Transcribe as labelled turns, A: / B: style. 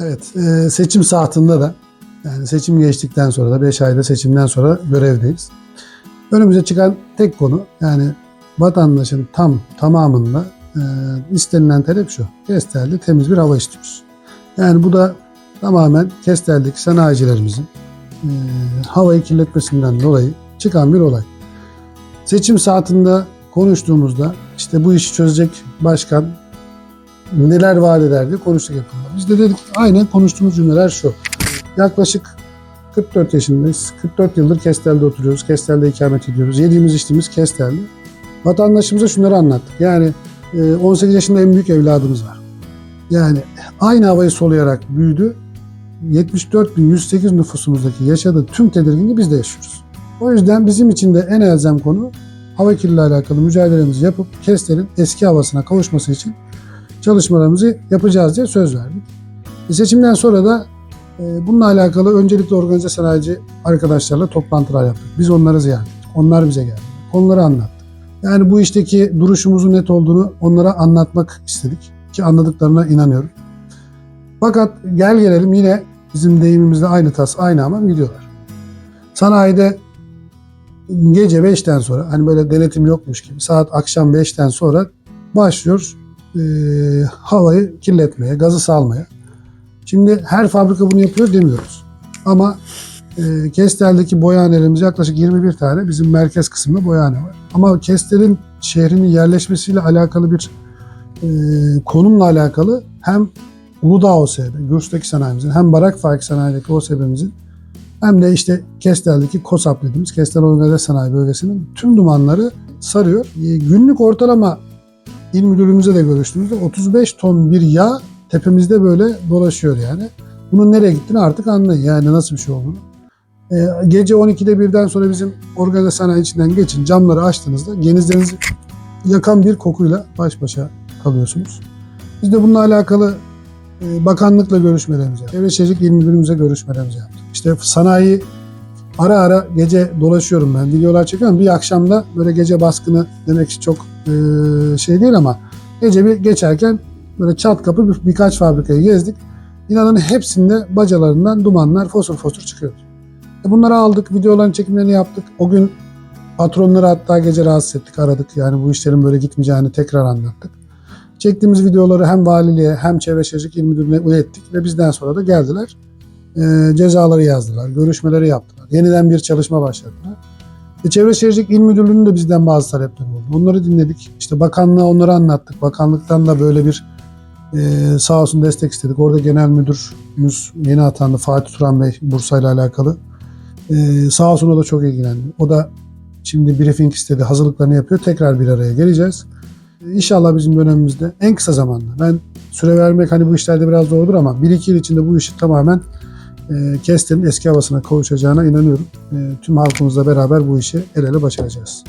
A: Evet, e, seçim saatinde de yani seçim geçtikten sonra da 5 ayda seçimden sonra görevdeyiz. Önümüze çıkan tek konu yani vatandaşın tam tamamında e, istenilen talep şu. Kestel'de temiz bir hava istiyoruz. Yani bu da tamamen Kestel'deki sanayicilerimizin e, havayı kirletmesinden dolayı çıkan bir olay. Seçim saatinde konuştuğumuzda işte bu işi çözecek başkan neler vaat eder diye konuştuk yakında. Biz de dedik aynen konuştuğumuz cümleler şu. Yaklaşık 44 yaşındayız. 44 yıldır Kestel'de oturuyoruz. Kestel'de ikamet ediyoruz. Yediğimiz içtiğimiz Kestel'de. Vatandaşımıza şunları anlattık. Yani e, 18 yaşında en büyük evladımız var. Yani aynı havayı soluyarak büyüdü. 74.108 nüfusumuzdaki yaşadığı tüm tedirginliği biz de yaşıyoruz. O yüzden bizim için de en elzem konu hava kirliliği alakalı mücadelemizi yapıp Kestel'in eski havasına kavuşması için çalışmalarımızı yapacağız diye söz verdik. E, Seçimden sonra da e, bununla alakalı öncelikle organize sanayici arkadaşlarla toplantılar yaptık. Biz onları ziyaret ettik. Onlar bize geldi. Konuları anlattık. Yani bu işteki duruşumuzun net olduğunu onlara anlatmak istedik. Ki anladıklarına inanıyorum. Fakat gel gelelim yine bizim deyimimizde aynı tas aynı hamam gidiyorlar. Sanayide gece 5'ten sonra hani böyle denetim yokmuş gibi saat akşam 5'ten sonra başlıyoruz e, havayı kirletmeye, gazı salmaya. Şimdi her fabrika bunu yapıyor demiyoruz. Ama e, Kestel'deki boyanelerimiz yaklaşık 21 tane bizim merkez kısmında boyane var. Ama Kestel'in şehrinin yerleşmesiyle alakalı bir e, konumla alakalı hem Uludağ OSB, Gürs'teki sanayimizin hem Barak Faik sanayideki OSB'mizin hem de işte Kestel'deki KOSAP dediğimiz Kestel Organize Sanayi Bölgesi'nin tüm dumanları sarıyor. E, günlük ortalama İl müdürümüzle de görüştüğümüzde 35 ton bir yağ tepemizde böyle dolaşıyor yani. Bunun nereye gittiğini artık anlayın yani nasıl bir şey olduğunu. Ee, gece 12'de birden sonra bizim organize sanayi içinden geçin camları açtığınızda genizlerinizi yakan bir kokuyla baş başa kalıyorsunuz. Biz de bununla alakalı e, bakanlıkla görüşmelerimizi yaptık. Çevre Şehircilik İl Müdürümüze görüşmelerimizi yaptık. İşte sanayi ara ara gece dolaşıyorum ben. Videolar çekiyorum. Bir akşamda böyle gece baskını demek ki çok e, şey değil ama gece bir geçerken böyle çat kapı bir, birkaç fabrikayı gezdik. İnanın hepsinde bacalarından dumanlar fosur fosur çıkıyor. E bunları aldık, videoların çekimlerini yaptık. O gün patronları hatta gece rahatsız ettik, aradık. Yani bu işlerin böyle gitmeyeceğini tekrar anlattık. Çektiğimiz videoları hem valiliğe hem çevre şehircilik il müdürlüğüne ilettik ve bizden sonra da geldiler. E, cezaları yazdılar, görüşmeleri yaptılar. Yeniden bir çalışma başladılar. E, Çevre Şehircilik İl Müdürlüğü'nün de bizden bazı talepleri oldu. Onları dinledik. İşte bakanlığa onları anlattık. Bakanlıktan da böyle bir e, sağ olsun destek istedik. Orada genel müdürümüz yeni atandı Fatih Turan Bey Bursa ile alakalı. E, sağ olsun o da çok ilgilendi. O da şimdi briefing istedi. Hazırlıklarını yapıyor. Tekrar bir araya geleceğiz. E, İnşallah bizim dönemimizde en kısa zamanda. Ben süre vermek hani bu işlerde biraz zordur ama 1-2 yıl içinde bu işi tamamen e, Kestel'in eski havasına kavuşacağına inanıyorum. E, tüm halkımızla beraber bu işi el ele başaracağız.